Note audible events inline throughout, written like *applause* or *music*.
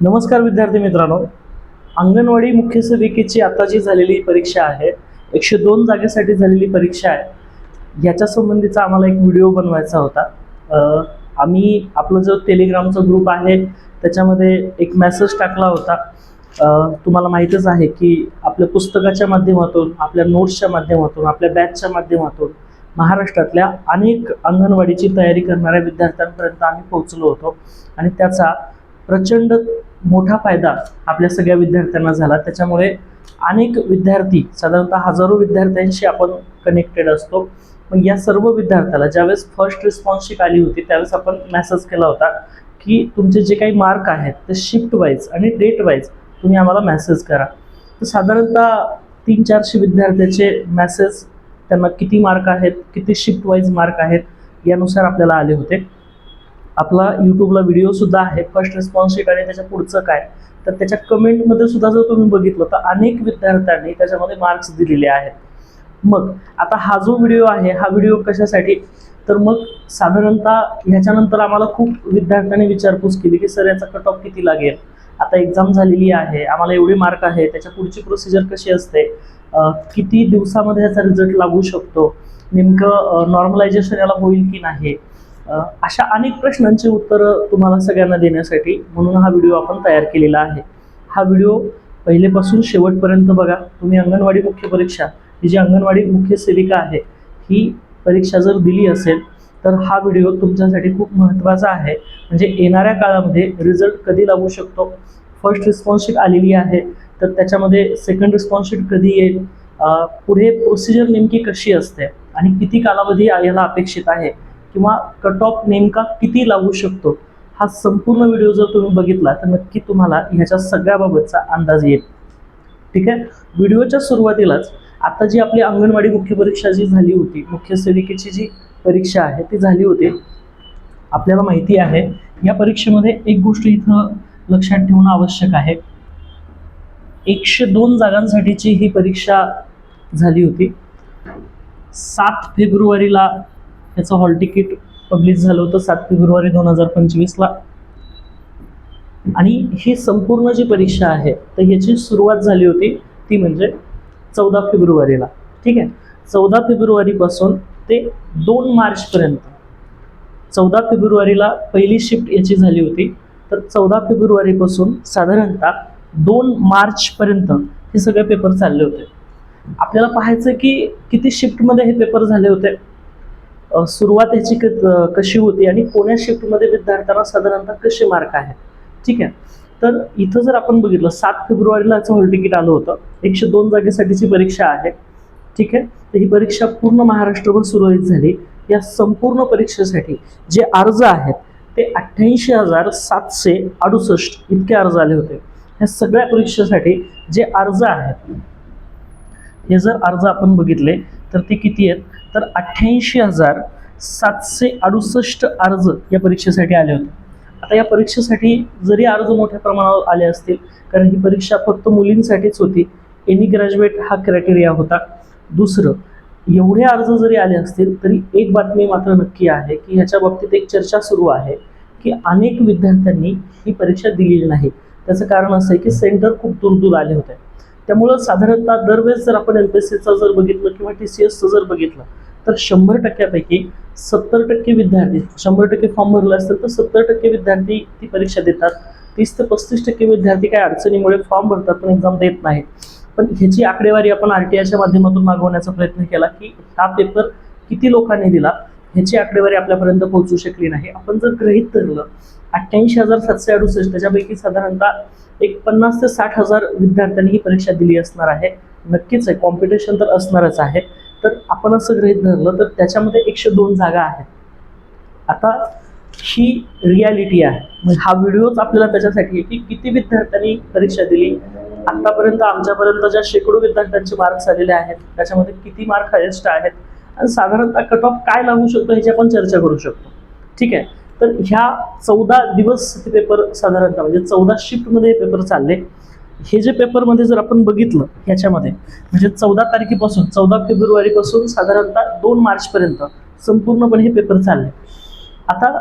नमस्कार विद्यार्थी मित्रांनो. अंगणवाडी मुख्य सेविकेची आता जी झालेली परीक्षा आहे. एकशे दोन जागेसाठी झालेली परीक्षा आहे. याच्या संबंधीचा आम्हाला एक व्हिडिओ बनवायचा होता. आम्ही आपलं जो टेलिग्रामचा ग्रुप आहे त्याच्यामध्ये एक मेसेज टाकला होता. तुम्हाला माहीतच आहे की आपल्या पुस्तकाच्या माध्यमातून आपल्या नोट्सच्या माध्यमातून आपल्या बॅचच्या माध्यमातून महाराष्ट्रातल्या अनेक अंगणवाडीची तयारी करणाऱ्या विद्यार्थ्यांपर्यंत आम्ही पोहोचलो होतो. आणि त्याचा प्रचंड मोठा फायदा आपल्या सगळ्या विद्यार्थ्यांना झाला. त्याच्यामुळे अनेक विद्यार्थी साधारणतः हजारो विद्यार्थ्यांशी आपण कनेक्टेड असतो. मग या सर्व विद्यार्थ्याला ज्यावेळेस फर्स्ट रिस्पॉन्सशिप आली होती त्यावेळेस आपण मेसेज केला होता की तुमचे जे काही मार्क आहेत ते शिफ्ट वाईज आणि डेट वाईज तुम्ही आम्हाला मेसेज करा. तर साधारणतः तीन चारशे विद्यार्थ्याचे मेसेज त्यांना किती मार्क आहेत किती शिफ्ट वाईज मार्क आहेत यानुसार आपल्याला आले होते. आपला यूट्यूबला व्हिडिओसुद्धा आहे फर्स्ट रिस्पॉन्स शीट आणि त्याच्या पुढचं काय? तर त्याच्या कमेंटमध्ये सुद्धा जर तुम्ही बघितलं तर अनेक विद्यार्थ्यांनी त्याच्यामध्ये मार्क्स दिलेले आहेत. मग आता हा जो व्हिडिओ आहे हा व्हिडिओ कशासाठी? तर मग साधारणतः ह्याच्यानंतर आम्हाला खूप विद्यार्थ्यांनी विचारपूस केली की सर याचा कट ऑफ किती लागेल? आता एक्झाम झालेली आहे आम्हाला एवढे मार्क आहे त्याच्या पुढची प्रोसिजर कशी असते? किती दिवसामध्ये याचा रिझल्ट लागू शकतो? नेमकं नॉर्मलायझेशन याला होईल की नाही? अशा अनेक प्रश्नांची उत्तरं तुम्हाला सगळ्यांना देण्यासाठी म्हणून हा व्हिडिओ आपण तयार केलेला आहे. हा व्हिडिओ पहिलेपासून शेवटपर्यंत बघा. तुम्ही अंगणवाडी मुख्य परीक्षा ही जी अंगणवाडी मुख्य सेविका आहे ही परीक्षा जर दिली असेल तर हा व्हिडिओ तुमच्यासाठी खूप महत्त्वाचा आहे. म्हणजे येणाऱ्या काळामध्ये रिझल्ट कधी लागू शकतो? फर्स्ट रिस्पॉन्सशीट आलेली आहे तर त्याच्यामध्ये सेकंड रिस्पॉन्सशीट कधी येईल? पुढे प्रोसिजर नेमकी कशी असते? आणि किती कालावधी याला अपेक्षित आहे? किंवा कट ऑफ नेमका किती लागू शकतो हा संपूर्ण व्हिडिओ जर तुम्ही बघितला तर नक्की तुम्हाला ह्याच्या सगळ्याबाबतचा अंदाज येईल. ठीक आहे? व्हिडिओच्या सुरुवातीलाच आता जी आपली अंगणवाडी मुख्य परीक्षा जी झाली होती मुख्य सेविकेची जी परीक्षा आहे ती झाली होती. आपल्याला माहिती आहे या परीक्षेमध्ये एक गोष्ट इथं लक्षात ठेवणं आवश्यक आहे. एकशे दोन जागांसाठीची ही परीक्षा झाली होती. सात फेब्रुवारीला याचं हॉल तिकीट पब्लिश झालं होतं सात फेब्रुवारी दोन हजार पंचवीसला. आणि ही संपूर्ण जी परीक्षा आहे तर ह्याची सुरुवात झाली होती ती म्हणजे चौदा फेब्रुवारीला. ठीक आहे? चौदा फेब्रुवारीपासून ते दोन मार्चपर्यंत. चौदा फेब्रुवारीला पहिली शिफ्ट याची झाली होती. तर चौदा फेब्रुवारीपासून साधारणतः दोन मार्चपर्यंत हे सगळे पेपर चालले होते. आपल्याला पाहायचं की किती शिफ्टमध्ये हे पेपर झाले होते? सुरुवात याची कशी होती आणि कोण्या शिफ्टमध्ये विद्यार्थ्यांना साधारणतः कसे मार्क आहेत? ठीक आहे? तर इथं जर आपण बघितलं सात फेब्रुवारीला याचं हॉल तिकीट आलं होतं. एकशे दोन जागेसाठीची परीक्षा आहे. ठीक आहे? तर ही परीक्षा पूर्ण महाराष्ट्रभर सुरळीत झाली. या संपूर्ण परीक्षेसाठी जे अर्ज आहेत ते अठ्ठ्याऐंशी हजार सातशे अडुसष्ट इतके अर्ज आले होते. ह्या सगळ्या परीक्षेसाठी जे अर्ज आहेत हे जर अर्ज आपण बघितले तर ते किती आहेत? तर अठ्ठ्याऐंशी हजार सातशे अडुसष्ट अर्ज या परीक्षेसाठी आले होते. आता या परीक्षेसाठी जरी अर्ज मोठ्या प्रमाणावर आले असतील कारण ही परीक्षा फक्त मुलींसाठीच होती एनी ग्रॅज्युएट हा क्रायटेरिया होता. दुसरं एवढे अर्ज जरी आले असतील तरी एक बातमी मात्र नक्की आहे की ह्याच्या बाबतीत एक चर्चा सुरू आहे की अनेक विद्यार्थ्यांनी ही परीक्षा दिलेली नाही. त्याचं कारण असं आहे की सेंटर खूप दूर दूर आले होते. त्यामुळं साधारणतः दरवेळेस जर आपण एम पी एस सीचं जर बघितलं किंवा टी सी एसचं जर बघितलं तर शंभर टक्क्यापैकी सत्तर टक्के विद्यार्थी शंभर टक्के फॉर्म भरला असेल तर सत्तर टक्के विद्यार्थी ती परीक्षा देतात. तीस ते पस्तीस टक्के विद्यार्थी काही अडचणीमुळे फॉर्म भरतात पण एक्झाम देत नाहीत पण ह्याची आकडेवारी आपण आर टी आयच्या माध्यमातून मागवण्याचा प्रयत्न केला की हा पेपर किती लोकांनी दिला ह्याची आकडेवारी आपल्यापर्यंत पोहोचू शकली नाही. आपण जर गृहीत धरलं अठ्ठ्याऐंशी हजार सातशे अडुसष्ट त्याच्यापैकी साधारणतः एक पन्नास ते साठ हजार विद्यार्थ्यांनी ही परीक्षा दिली असणार आहे. नक्कीच आहे. कॉम्पिटिशन तर असणारच आहे. तर आपण असं गृहित धरलं तर त्याच्यामध्ये एकशे दोन जागा आहेत. आता ही रियालिटी आहे. म्हणजे हा व्हिडिओच आपल्याला त्याच्यासाठी आहे की किती विद्यार्थ्यांनी परीक्षा दिली. आत्तापर्यंत आमच्यापर्यंत ज्या शेकडो विद्यार्थ्यांचे मार्क्स आलेले आहेत त्याच्यामध्ये किती मार्क हायेस्ट आहेत? आणि साधारणतः कट ऑफ काय लागू शकतो ह्याची आपण चर्चा करू शकतो. ठीक आहे? तर ह्या चौदा दिवस हे पेपर साधारणतः म्हणजे चौदा शिफ्टमध्ये हे पेपर चालले. हे जे पेपरमध्ये जर आपण बघितलं ह्याच्यामध्ये म्हणजे चौदा तारखेपासून चौदा फेब्रुवारीपासून साधारणतः दोन मार्चपर्यंत संपूर्णपणे हे पेपर चालले. आता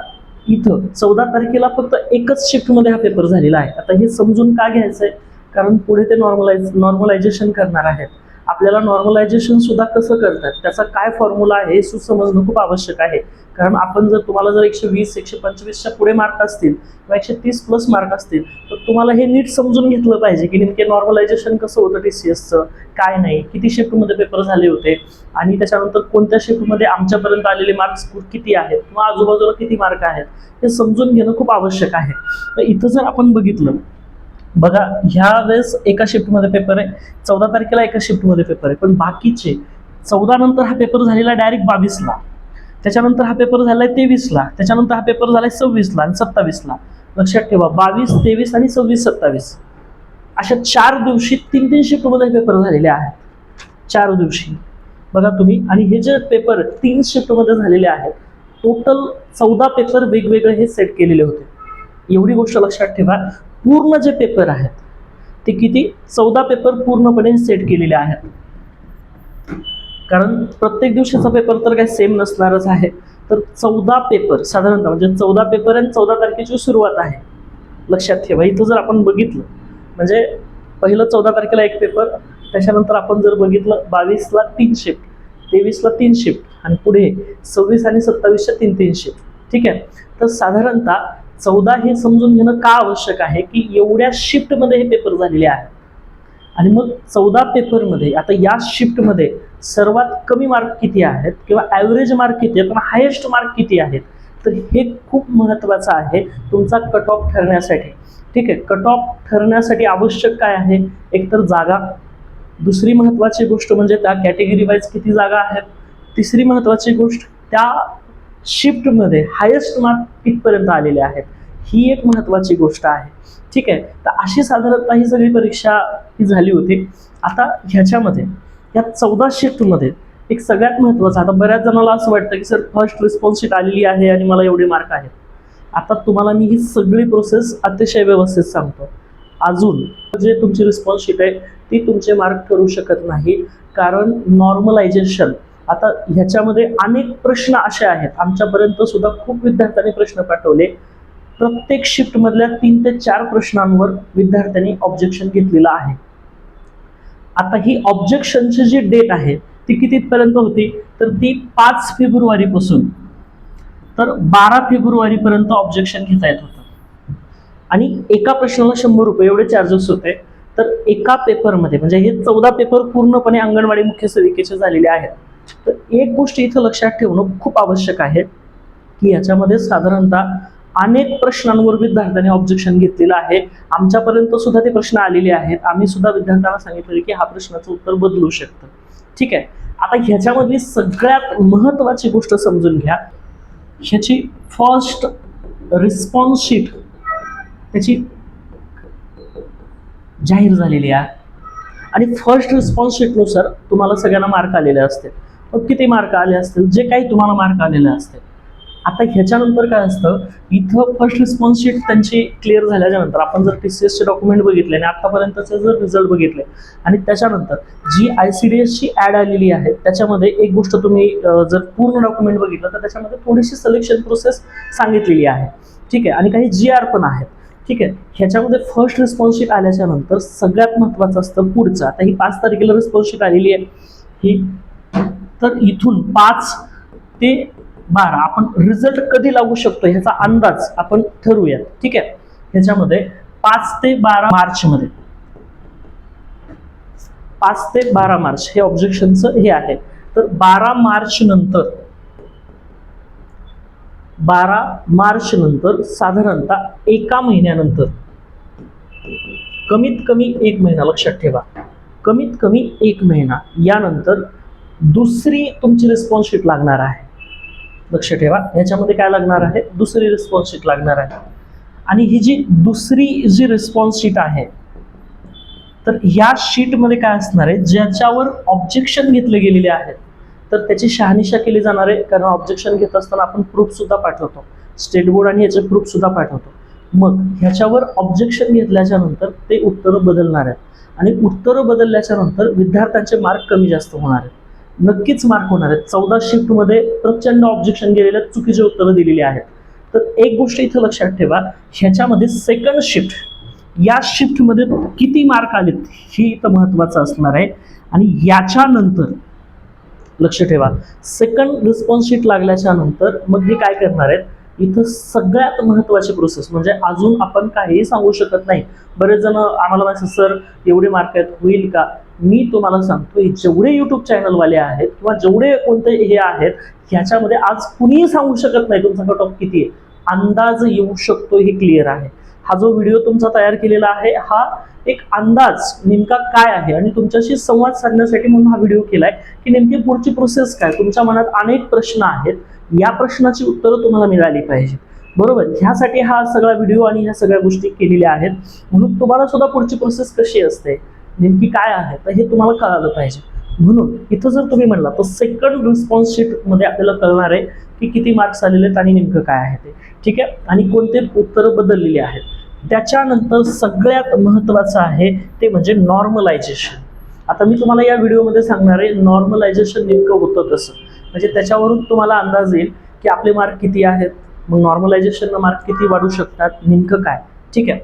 इथं चौदा तारखेला फक्त एकच शिफ्टमध्ये हा पेपर झालेला आहे. आता हे समजून का घ्यायचं आहे कारण पुढे ते नॉर्मलाइज नॉर्मलायझेशन करणार आहेत. आपल्याला नॉर्मलायझेशन सुद्धा कसं करतात? त्याचा काय फॉर्म्युला आहे हे सुसमजणं खूप आवश्यक आहे. कारण आपण जर तुम्हाला जर एकशे वीस एकशे पंचवीसच्या पुढे मार्क असतील किंवा एकशे तीस प्लस मार्क असतील तर तुम्हाला हे नीट समजून घेतलं पाहिजे की नेमके नॉर्मलायझेशन कसं होतं टी सी एसचं काय नाही किती शिफ्टमध्ये पेपर झाले होते आणि त्याच्यानंतर कोणत्या शिफ्टमध्ये आमच्यापर्यंत आलेले मार्क्स किती आहेत किंवा आजूबाजूला किती मार्क आहेत हे समजून घेणं खूप आवश्यक आहे. तर इथं जर आपण बघितलं बघा ह्या वेळेस एका शिफ्टमध्ये पेपर आहे. चौदा तारखेला एका शिफ्टमध्ये पेपर आहे. पण बाकीचे चौदा नंतर हा पेपर झालेला डायरेक्ट बावीसला. त्याच्यानंतर हा पेपर झालाय तेवीसला. त्याच्यानंतर हा पेपर झालाय सव्वीसला आणि सत्तावीसला. लक्षात ठेवा बावीस तेवीस आणि सव्वीस सत्तावीस. अशा चार दिवशी तीन तीन शिफ्टमध्ये पेपर झालेले आहेत. चार दिवशी. बघा तुम्ही आणि हे जे पेपर तीन शिफ्टमध्ये झालेले आहेत टोटल चौदा पेपर वेगवेगळे हे सेट केलेले होते. एवढी गोष्ट लक्षात ठेवा. पूर्ण जे पेपर आहेत ते किती? चौदा पेपर पूर्णपणे सेट केलेले आहेत. कारण प्रत्येक दिवशीचा पेपर तर काही सेम नसणारच आहे. तर चौदा पेपर साधारणतः म्हणजे चौदा पेपर आणि चौदा तारखेची सुरुवात आहे. लक्षात ठेवा इथं जर आपण बघितलं म्हणजे पहिलं चौदा तारखेला एक पेपर त्याच्यानंतर आपण जर बघितलं बावीसला तीन शिफ्ट तेवीसला तीन शिफ्ट आणि पुढे सव्वीस आणि सत्तावीसच्या तीन तीन शिफ्ट ठीक आहे? तर साधारणतः चौदा हे समजून घेणं का आवश्यक आहे की एवढ्या शिफ्टमध्ये हे पेपर झालेले आहेत? आणि मग चौदा पेपरमध्ये आता या शिफ्टमध्ये सर्वात कमी मार्क किती आहेत किंवा ॲव्हरेज मार्क किती आहेत किंवा हायेस्ट मार्क किती आहेत? तर हे खूप महत्त्वाचं आहे तुमचा कट ऑफ ठरण्यासाठी. ठीक आहे कट ऑफ ठरण्यासाठी आवश्यक काय आहे? एकतर जागा. दुसरी महत्त्वाची गोष्ट म्हणजे त्या कॅटेगरी वाईज किती जागा आहेत? तिसरी महत्त्वाची गोष्ट त्या शिफ्टमध्ये हायेस्ट मार्क कितपर्यंत आलेले आहेत. ही एक महत्त्वाची गोष्ट आहे. ठीक आहे? तर अशी साधारणतः ही सगळी परीक्षा ही झाली होती. आता ह्याच्यामध्ये या चौदा शिफ्टमध्ये एक सगळ्यात महत्त्वाचं आता बऱ्याच जणांना असं वाटतं की सर फर्स्ट रिस्पॉन्स शीट आलेली आहे आणि मला एवढे मार्क आहेत. आता तुम्हाला मी ही सगळी प्रोसेस अतिशय व्यवस्थित सांगतो. अजून जे तुमची रिस्पॉन्स शीट आहे ती तुमचे मार्क ठरू शकत नाही. कारण नॉर्मलायझेशन आता ह्याच्यामध्ये अनेक प्रश्न असे आहेत. आमच्यापर्यंत सुद्धा खूप विद्यार्थ्यांनी प्रश्न पाठवले. प्रत्येक शिफ्टमधल्या तीन ते चार प्रश्नांवर विद्यार्थ्यांनी ऑब्जेक्शन घेतलेलं आहे. आता ही ऑब्जेक्शनची जी डेट आहे ती कितीपर्यंत होती? तर ती पाच फेब्रुवारीपासून. तर बारा फेब्रुवारीपर्यंत ऑब्जेक्शन घेता येत होतं. आणि एका प्रश्नाला शंभर रुपये एवढे चार्जेस होते. तर एका पेपरमध्ये म्हणजे हे चौदा पेपर पूर्णपणे अंगणवाडी मुख्य सेविकेचे झालेले आहेत. तर एक गोष्ट इथं लक्षात ठेवणं खूप आवश्यक आहे की याच्यामध्ये साधारणतः अनेक प्रश्नांवर विद्यार्थ्यांनी ऑब्जेक्शन घेतलेलं आहे. आमच्यापर्यंत सुद्धा ते प्रश्न आलेले आहेत. आम्ही सुद्धा विद्यार्थ्यांना सांगितलेले की हा प्रश्नाचं उत्तर बदलू शकतं. ठीक आहे? आता ह्याच्यामधली सगळ्यात महत्त्वाची गोष्ट समजून घ्या. ह्याची फर्स्ट रिस्पॉन्स शीट त्याची जाहीर झालेली आहे. आणि फर्स्ट रिस्पॉन्स शीटनुसार तुम्हाला सगळ्यांना मार्क आलेले असतील. किती मार्क आले असतील? जे काही तुम्हाला मार्क आलेले असतील. आता ह्याच्यानंतर काय असतं इथं फर्स्ट रिस्पॉन्स शीट त्यांची क्लिअर झाल्याच्यानंतर आपण जर टी सी एसचे डॉक्युमेंट बघितले आणि आतापर्यंतचे जर रिझल्ट बघितले आणि त्याच्यानंतर जी आय सी डी एसची ॲड आलेली आहे त्याच्यामध्ये एक गोष्ट तुम्ही जर पूर्ण डॉक्युमेंट बघितलं तर त्याच्यामध्ये थोडीशी सिलेक्शन प्रोसेस सांगितलेली आहे. ठीक आहे? आणि काही जी आर पण आहेत. ठीक आहे? ह्याच्यामध्ये फर्स्ट रिस्पॉन्स शीट आल्याच्यानंतर सगळ्यात महत्त्वाचं असतं पुढचं. आता ही पाच तारखेला रिस्पॉन्स शीट आलेली आहे. ही तर इथून पाच ते बारा आपण रिझल्ट कधी लागू शकतो ह्याचा अंदाज आपण ठरवूया ठीक आहे? ह्याच्यामध्ये पाच ते बारा मार्च मध्ये पाच ते बारा मार्च हे ऑब्जेक्शनचं हे आहे. तर बारा मार्च नंतर बारा मार्च नंतर साधारणतः एका महिन्यानंतर कमीत कमी एक महिना लक्षात ठेवा. कमीत कमी एक महिना यानंतर दुसरी तुमची रिस्पॉन्स शीट लागणार आहे. लक्ष ठेवा. ह्याच्यामध्ये काय लागणार आहे? दुसरी रिस्पॉन्स शीट लागणार आहे. आणि ही जी दुसरी जी रिस्पॉन्स शीट आहे तर ह्या शीटमध्ये काय असणार आहे? ज्याच्यावर ऑब्जेक्शन घेतले गेलेले आहेत तर त्याची शहानिशा केली जाणार आहे. कारण ऑब्जेक्शन घेत असताना आपण प्रूफसुद्धा पाठवतो. स्टेट बोर्ड आणि याचे प्रूफसुद्धा पाठवतो. मग ह्याच्यावर ऑब्जेक्शन घेतल्याच्या नंतर ते उत्तरं बदलणार आहेत. आणि उत्तरं बदलल्याच्या नंतर विद्यार्थ्यांचे मार्क कमी जास्त होणार आहेत. नक्कीच मार्क होणार आहेत. चौदा शिफ्टमध्ये प्रचंड ऑब्जेक्शन गेलेल्या चुकीचे उत्तरं दिलेली आहेत. तर एक गोष्ट इथं लक्षात ठेवा ह्याच्यामध्ये सेकंड शिफ्ट या शिफ्टमध्ये किती मार्क आलेत ही इथं महत्त्वाचं असणार आहे. आणि याच्यानंतर लक्ष ठेवा सेकंड रिस्पॉन्स शीट लागल्याच्या नंतर मग हे काय करणार आहेत? इथं सगळ्यात महत्त्वाची प्रोसेस म्हणजे अजून आपण काहीही सांगू शकत नाही. बरेच जण आम्हाला माहिती सर एवढे मार्क आहेत होईल का? मी तुम्हाला सांगतो हे जेवढे यूट्यूब चॅनलवाले आहेत किंवा जेवढे कोणते हे आहेत ह्याच्यामध्ये आज कुणीही सांगू शकत नाही तुमचा कट ऑफ किती आहे. अंदाज येऊ शकतो हे क्लिअर आहे. हा जो व्हिडिओ तुमचा तयार केलेला आहे हा एक अंदाज नेमका काय आहे? आणि तुमच्याशी संवाद साधण्यासाठी म्हणून हा व्हिडिओ केलाय की नेमकी पुढची प्रोसेस काय? तुमच्या मनात अनेक प्रश्न आहेत. या प्रश्नाची उत्तरं तुम्हाला मिळाली पाहिजे बरोबर? ह्यासाठी हा सगळा व्हिडिओ आणि ह्या सगळ्या गोष्टी केलेल्या आहेत. म्हणून तुम्हाला सुद्धा पुढची प्रोसेस कशी असते? नेमकी काय आहे? तर हे तुम्हाला कळालं पाहिजे. म्हणून इथं जर तुम्ही म्हणला तर सेकंड रिस्पॉन्स शीटमध्ये आपल्याला कळणार आहे की किती मार्क्स आलेले आहेत आणि नेमकं काय आहे ते. ठीक आहे? आणि कोणते उत्तरं बदललेली आहेत. त्याच्यानंतर सगळ्यात महत्त्वाचं आहे ते म्हणजे नॉर्मलायझेशन आता मी तुम्हाला या व्हिडिओमध्ये सांगणार आहे नॉर्मलायझेशन नेमकं होतं कसं? म्हणजे त्याच्यावरून तुम्हाला अंदाज येईल की आपले मार्क किती आहेत. मग नॉर्मलायझेशननं मार्क किती वाढू शकतात? नेमकं काय? ठीक आहे?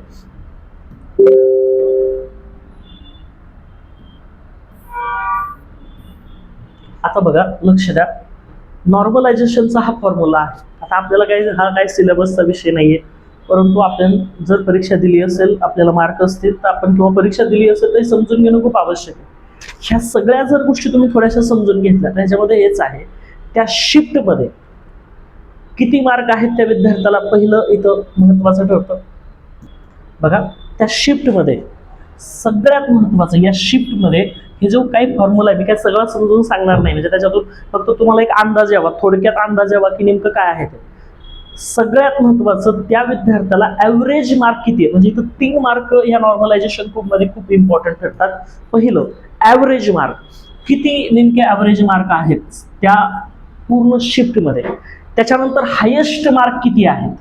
आता बघा लक्ष द्या. नॉर्मलायझेशनचा हा फॉर्म्युला आहे. आता आपल्याला काही हा काही सिलेबसचा विषय नाहीये. परंतु आपण जर परीक्षा दिली असेल आपल्याला मार्क असतील तर आपण किंवा परीक्षा दिली असेल तर समजून घेणं खूप आवश्यक आहे. ह्या सगळ्या जर गोष्टी तुम्ही थोड्याशा समजून घेतल्या त्याच्यामध्ये हेच आहे. त्या शिफ्टमध्ये किती मार्क आहेत त्या विद्यार्थ्याला पहिलं इथं महत्त्वाचं ठरतं. बघा त्या शिफ्टमध्ये सगळ्यात महत्त्वाचं या शिफ्टमध्ये हे जो काही फॉर्म्युला आहे मी काय सगळं समजून सांगणार नाही. म्हणजे त्याच्यातून फक्त तुम्हाला एक अंदाज यावा थोडक्यात अंदाज यावा की नेमकं काय आहे ते. सगळ्यात महत्त्वाचं त्या विद्यार्थ्याला ॲव्हरेज मार्क किती आहे? म्हणजे इथं तीन मार्क या नॉर्मलायझेशनमध्ये खूप इम्पॉर्टंट ठरतात. पहिलं ॲव्हरेज मार्क किती नेमके ॲव्हरेज मार्क आहेत? त्या पूर्ण शिफ्टमध्ये त्याच्यानंतर हायेस्ट मार्क किती आहेत?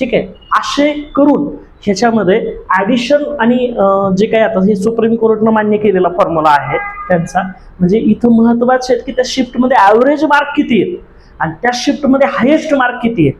ठीक आहे? असे करून ह्याच्यामध्ये ॲडिशन आणि जे काही आता हे सुप्रीम कोर्टनं मान्य केलेला फॉर्म्युला आहे त्यांचा म्हणजे इथं महत्त्वाचे आहेत की त्या शिफ्टमध्ये ॲव्हरेज मार्क किती आहेत? आणि त्या शिफ्टमध्ये हायेस्ट मार्क किती आहेत?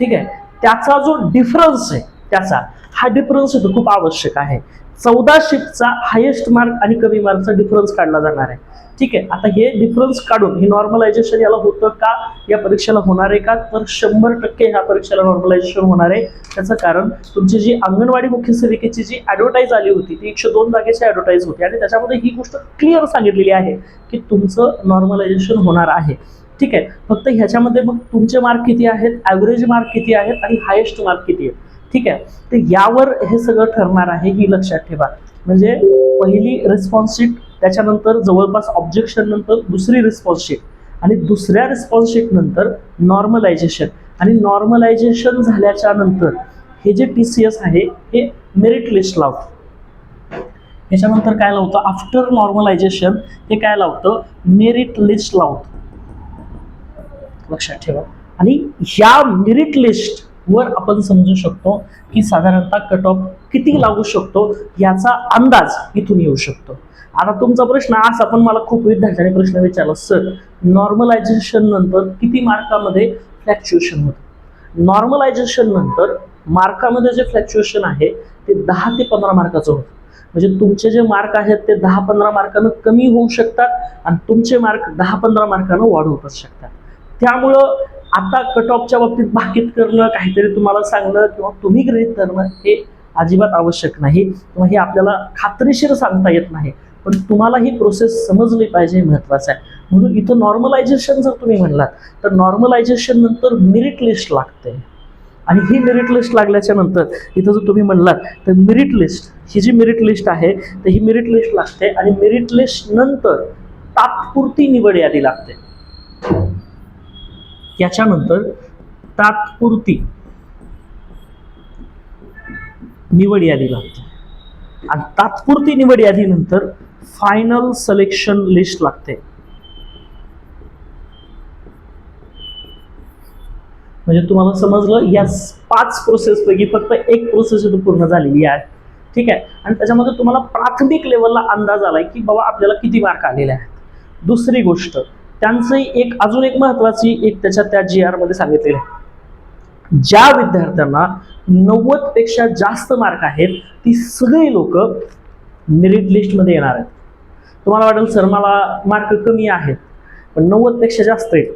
ठीक आहे? त्याचा जो डिफरन्स आहे त्याचा हा डिफरन्स खूप आवश्यक आहे. चौदा शिफ्टचा हायेस्ट मार्क आणि कमी मार्कचा डिफरन्स काढला जाणार आहे. ठीक आहे आता हे डिफरन्स काढून हे नॉर्मलायझेशन याला होतं का? या परीक्षेला होणार आहे का? तर शंभर टक्के ह्या परीक्षेला नॉर्मलायझेशन होणार आहे. त्याचं कारण तुमची जी अंगणवाडी मुख्य सेविकेची जी ॲडव्हर्टाईज आली होती ती एकशे दोन जागेची ॲडव्हर्टाईज होती. आणि त्याच्यामध्ये ही गोष्ट क्लिअर सांगितलेली आहे की तुमचं नॉर्मलायझेशन होणार आहे. ठीक आहे फक्त ह्याच्यामध्ये मग तुमचे मार्क किती आहेत? ॲव्हरेज मार्क किती आहेत? आणि हायेस्ट मार्क किती आहेत? ठीक आहे तर यावर हे सगळं ठरणार आहे ही लक्षात ठेवा. म्हणजे पहिली रिस्पॉन्स शीट त्याच्यानंतर जवळपास ऑब्जेक्शन नंतर दुसरी रिस्पॉन्स शीट आणि दुसऱ्या रिस्पॉन्स शीट नंतर नॉर्मलायझेशन आणि नॉर्मलायझेशन झाल्याच्यानंतर हे जे टी सी एस आहे हे मेरिट लिस्ट लावतं याच्यानंतर काय लावतं आफ्टर नॉर्मलायझेशन हे काय लावतं मेरिट लिस्ट लावतं लक्षात ठेवा. आणि ह्या मेरिट लिस्ट वर आपण समजू शकतो की साधारणतः कट ऑफ किती लागू शकतो? याचा अंदाज इथून येऊ शकतो. आता तुमचा प्रश्न असा पण मला खूप विद्यार्थ्यांनी प्रश्न विचारला सर नॉर्मलायझेशन नंतर किती मार्कामध्ये फ्लॅक्च्युएशन होतं? नॉर्मलायझेशन नंतर मार्कामध्ये जे फ्लॅक्च्युएशन आहे ते दहा ते पंधरा मार्काचं होतं. म्हणजे तुमचे जे मार्क आहेत ते दहा पंधरा मार्कानं कमी होऊ शकतात आणि तुमचे मार्क दहा पंधरा मार्कानं वाढवतच शकतात. त्यामुळं आता कट ऑफच्या बाबतीत भाकीत करणं काहीतरी तुम्हाला सांगणं किंवा तुम्ही गृहित करणं हे अजिबात आवश्यक नाही किंवा हे आपल्याला खात्रीशीर सांगता येत नाही. पण तुम्हाला ही प्रोसेस समजली पाहिजे महत्त्वाचं आहे. म्हणून इथं नॉर्मलायझेशन जर तुम्ही म्हणलात तर नॉर्मलायझेशन नंतर मिरिट लिस्ट लागते. आणि ही मेरिट लिस्ट लागल्याच्या नंतर इथं जर तुम्ही म्हणलात तर मेरिट लिस्ट ही जी मेरिट लिस्ट आहे तर ही मेरिट लिस्ट लागते आणि मेरिट लिस्ट नंतर तात्पुरती निवड यादी लागते. याच्यानंतर तात्पुरती निवड यादी लागते. आणि तात्पुरती निवड यादीनंतर फायनल सिलेक्शन लिस्ट लागते. म्हणजे तुम्हाला समजलं या पाच प्रोसेसपैकी फक्त एक प्रोसेस इथून पूर्ण झालेली आहे. ठीक आहे? आणि त्याच्यामध्ये तुम्हाला प्राथमिक लेवलला अंदाज आलाय की बाबा आपल्याला किती मार्क आलेले आहेत. दुसरी गोष्ट त्यांचं एक अजून एक महत्वाची एक त्याच्या त्या जी आरमध्ये सांगितलेलं आहे. ज्या विद्यार्थ्यांना नव्वदपेक्षा जास्त मार्क आहेत ती सगळी लोक मेरिट लिस्टमध्ये येणार आहेत. तुम्हाला वाटेल सर मला मार्क कमी आहेत. पण नव्वदपेक्षा जास्त आहेत.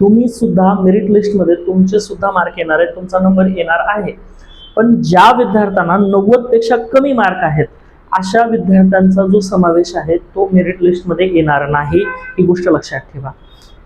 तुम्ही सुद्धा मेरिट लिस्टमध्ये तुमचे सुद्धा मार्क येणार आहेत तुमचा नंबर येणार आहे. पण ज्या विद्यार्थ्यांना नव्वदपेक्षा कमी मार्क आहेत अशा विद्यार्थ्यांचा जो समावेश आहे तो मेरिट लिस्टमध्ये येणार नाही. ही गोष्ट लक्षात ठेवा.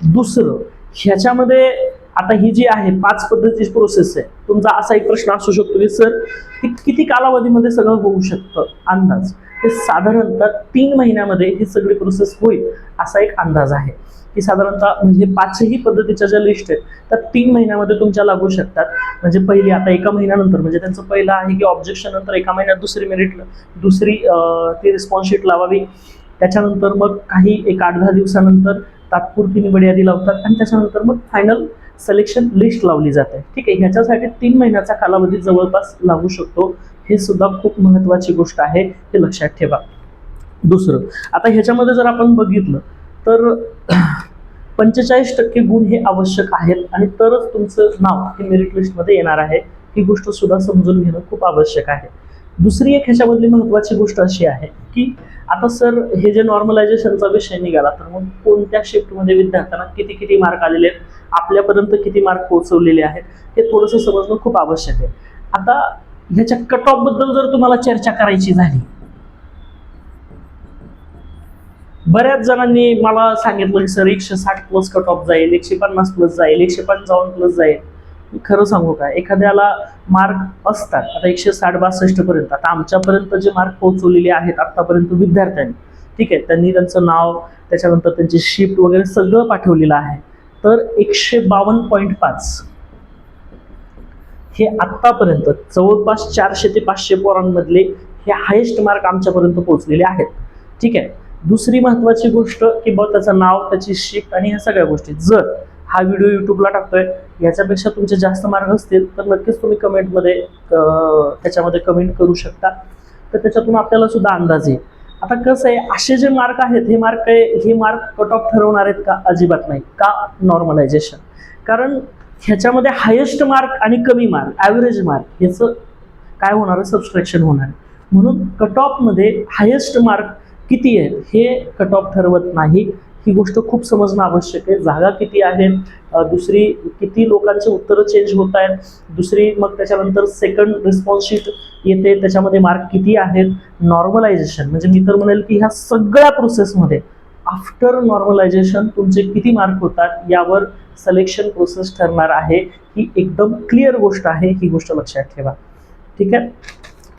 दुसरं ह्याच्यामध्ये आता ही जी आहे पाच पद्धतीची प्रोसेस आहे. तुमचा असा एक प्रश्न असू शकतो की सर किती कालावधीमध्ये सगळं होऊ शकतं अंदाज? हे साधारणतः तीन महिन्यामध्ये ही सगळी प्रोसेस होईल असा एक अंदाज आहे. की साधारणतः म्हणजे पाचही पद्धतीच्या ज्या लिस्ट आहेत त्या तीन महिन्यामध्ये तुमच्या लागू शकतात. म्हणजे पहिली आता एका महिन्यानंतर म्हणजे त्यांचं पहिलं आहे की ऑब्जेक्शन नंतर एका महिन्यात दुसरी मेरिट दुसरी ती रिस्पॉन्स शीट लावावी. त्याच्यानंतर मग काही एक आठ दहा दिवसानंतर तात्पुरती निवड यादी लावतात आणि त्याच्यानंतर मग फायनल सिलेक्शन लिस्ट लावली जाते. ठीक आहे ह्याच्यासाठी तीन महिन्याचा कालावधी जवळपास लागू शकतो. हे सुद्धा खूप महत्त्वाची गोष्ट आहे हे लक्षात ठेवा. दुसरं आता ह्याच्यामध्ये जर आपण बघितलं तर *clears throat* पंचेचाळीस टक्के गुण हे आवश्यक आहेत आणि तरच तुमचं नाव हे मेरिट लिस्टमध्ये येणार आहे. ही गोष्ट सुद्धा समजून घेणं खूप आवश्यक आहे. दुसरी एक ह्याच्यामधली महत्त्वाची गोष्ट अशी आहे की आता सर हे जे नॉर्मलायझेशनचा विषय निघाला तर मग कोणत्या शिफ्टमध्ये विद्यार्थ्यांना किती किती मार्क आलेले आहेत? आपल्यापर्यंत किती मार्क पोहोचवलेले आहेत हे थोडंसं समजणं खूप आवश्यक आहे. आता ह्याच्या कट ऑफबद्दल जर तुम्हाला चर्चा करायची झाली बऱ्याच जणांनी मला सांगितलं की सर एकशे साठ प्लस कट ऑफ जाईल एकशे पन्नास प्लस जाईल एकशे पंचावन्न प्लस जाईल. मी खरं सांगू काय एखाद्याला मार्क असतात आता एकशे साठ बासष्ट पर्यंत आता आमच्यापर्यंत जे मार्क पोहोचवलेले आहेत आतापर्यंत विद्यार्थ्यांनी ठीक आहे त्यांनी त्यांचं नाव त्याच्यानंतर त्यांची शिफ्ट वगैरे सगळं पाठवलेलं आहे. तर एकशे बावन्न पॉईंट पाच. हे आत्तापर्यंत जवळपास चारशे ते पाचशे पोरांमधले हे हायेस्ट मार्क आमच्यापर्यंत पोहोचलेले आहेत. ठीक आहे? दुसरी महत्त्वाची गोष्ट की बघ त्याचं नाव त्याची शिफ्ट आणि ह्या सगळ्या गोष्टी. जर हा व्हिडिओ यूट्यूबला टाकतोय याच्यापेक्षा तुमचे जास्त मार्क असतील तर नक्कीच तुम्ही कमेंटमध्ये त्याच्यामध्ये कमेंट करू शकता. तर त्याच्यातून आपल्याला सुद्धा अंदाज येईल. आता कसं आहे असे जे मार्क आहेत हे मार्क हे मार्क कट ऑफ ठरवणार आहेत का? अजिबात नाही. का नॉर्मलायझेशन कारण ह्याच्यामध्ये हायेस्ट मार्क आणि कमी मार्क ॲव्हरेज मार्क याचं काय होणार आहे? सबस्ट्रॅक्शन होणार आहे. म्हणून कट ऑफमध्ये हायेस्ट मार्क किती आहेत हे कट ऑफ ठरवत नाही. ही गोष्ट खूप समजणं आवश्यक आहे. जागा किती आहे? दुसरी किती लोकांचे उत्तरं चेंज होत आहेत? दुसरी मग त्याच्यानंतर सेकंड रिस्पॉन्स शीट येते. त्याच्यामध्ये मार्क किती आहेत? नॉर्मलायझेशन म्हणजे मी तर म्हणेल की ह्या सगळ्या प्रोसेसमध्ये आफ्टर नॉर्मलायझेशन तुमचे किती मार्क होतात? यावर सिलेक्शन प्रोसेस ठरणार आहे. ही एकदम क्लिअर गोष्ट आहे. ही गोष्ट लक्षात ठेवा. ठीक आहे?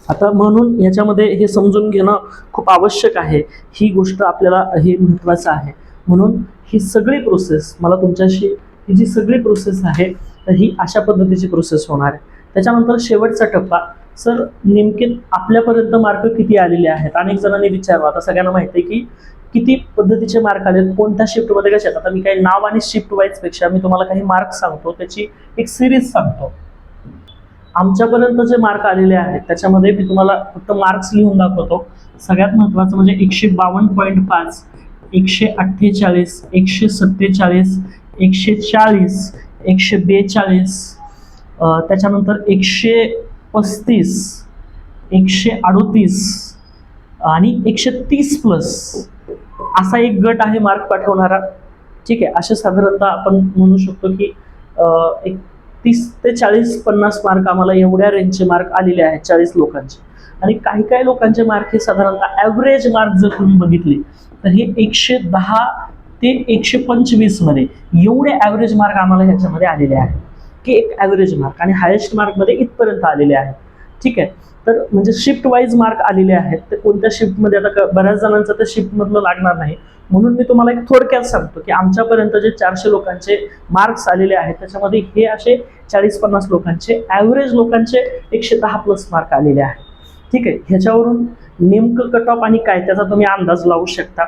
आता म्हणून याच्यामध्ये हे समजून घेणं खूप आवश्यक आहे. ही गोष्ट आपल्याला हे महत्त्वाचं आहे. म्हणून ही सगळी प्रोसेस मला तुमच्याशी ही जी सगळी प्रोसेस आहे तर ही अशा पद्धतीची प्रोसेस होणार आहे. त्याच्यानंतर शेवटचा टप्पा सर नेमके आपल्यापर्यंत मार्क किती आलेले आहेत? अनेक जणांनी विचारलं. आता सगळ्यांना माहिती आहे की किती पद्धतीचे मार्क आलेत? कोणत्या शिफ्टमध्ये कसे आता मी काही नाव आणि शिफ्ट वाईजपेक्षा मी तुम्हाला काही मार्क सांगतो त्याची एक सिरीज सांगतो. आमच्यापर्यंत जे मार्क आलेले आहेत त्याच्यामध्ये मी तुम्हाला फक्त मार्क्स लिहून दाखवतो. सगळ्यात महत्त्वाचं म्हणजे एकशे बावन्न पॉईंट पाच. एकशे अठ्ठेचाळीस एकशे सत्तेचाळीस एकशे चाळीस एकशे बेचाळीस त्याच्यानंतर एकशे पस्तीस एकशे अडोतीस आणि एकशे तीस प्लस. असा एक गट आहे मार्क पाठवणारा. ठीक आहे असे साधारणतः आपण म्हणू शकतो की एक तीस ते चाळीस पन्नास मार्क आम्हाला एवढ्या रेंजचे मार्क आलेले आहेत चाळीस लोकांचे. आणि काही काही लोकांचे मार्क हे साधारणतः ॲव्हरेज मार्क जर तुम्ही बघितले तर हे एकशे दहा ते एकशे पंचवीसमध्ये एवढे ॲव्हरेज मार्क आम्हाला ह्याच्यामध्ये आलेले आहेत. की एक ॲव्हरेज मार्क आणि हायेस्ट मार्कमध्ये इथपर्यंत आलेले आहेत. ठीक आहे? तर म्हणजे शिफ्ट वाईज मार्क आलेले आहेत. तर कोणत्या शिफ्टमध्ये आता बऱ्याच जणांचं तर शिफ्टमधलं लागणार नाही. म्हणून मी तुम्हाला एक थोडक्यात सांगतो की आमच्यापर्यंत जे चारशे लोकांचे मार्क्स आलेले आहेत त्याच्यामध्ये हे असे चाळीस पन्नास लोकांचे ॲव्हरेज लोकांचे एकशे दहा प्लस मार्क आलेले आहेत. ठीक आहे? ह्याच्यावरून नेमकं कट ऑफ आणि काय त्याचा तुम्ही अंदाज लावू शकता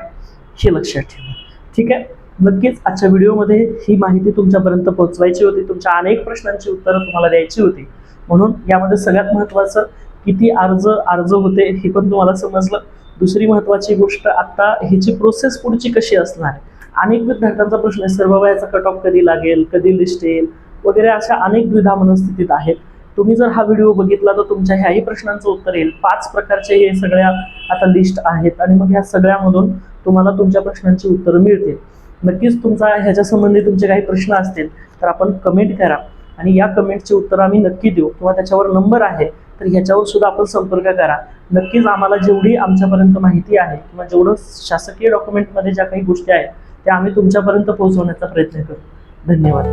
हे लक्षात ठेवा. ठीक आहे? नक्कीच आजच्या व्हिडिओमध्ये ही माहिती तुमच्यापर्यंत पोहोचवायची होती. तुमच्या अनेक प्रश्नांची उत्तरं तुम्हाला द्यायची होती. म्हणून यामध्ये सगळ्यात महत्त्वाचं किती अर्ज अर्ज होते हे पण तुम्हाला समजलं. दुसरी महत्त्वाची गोष्ट आत्ता ह्याची प्रोसेस पुढची कशी असणार? आहे अनेक विद्यार्थ्यांचा प्रश्न आहे सर्व वयाचा कट ऑफ कधी लागेल? कधी लिस्ट येईल? वगैरे अशा अनेक द्विधा मनस्थितीत आहेत. तुम्ही जर हा व्हिडिओ बघितला तर तुमच्या ह्याही प्रश्नांचं उत्तर येईल. पाच प्रकारचे हे सगळ्या आता लिस्ट आहेत आणि मग ह्या सगळ्यामधून तुम्हाला तुमच्या प्रश्नांची उत्तरं मिळतील. नक्कीच तुमचा ह्याच्या संबंधी तुमचे काही प्रश्न असतील तर आपण कमेंट करा. आणि या कमेंटचे उत्तर आम्ही नक्की देऊ. किंवा त्याच्यावर नंबर आहे तर ह्याच्यावर सुद्धा आपण संपर्क करा. नक्कीच आम्हाला जेवढी आमच्यापर्यंत माहिती आहे किंवा जेवढं शासकीय डॉक्युमेंटमध्ये ज्या काही गोष्टी आहेत त्या आम्ही तुमच्यापर्यंत पोहोचवण्याचा प्रयत्न करू. धन्यवाद.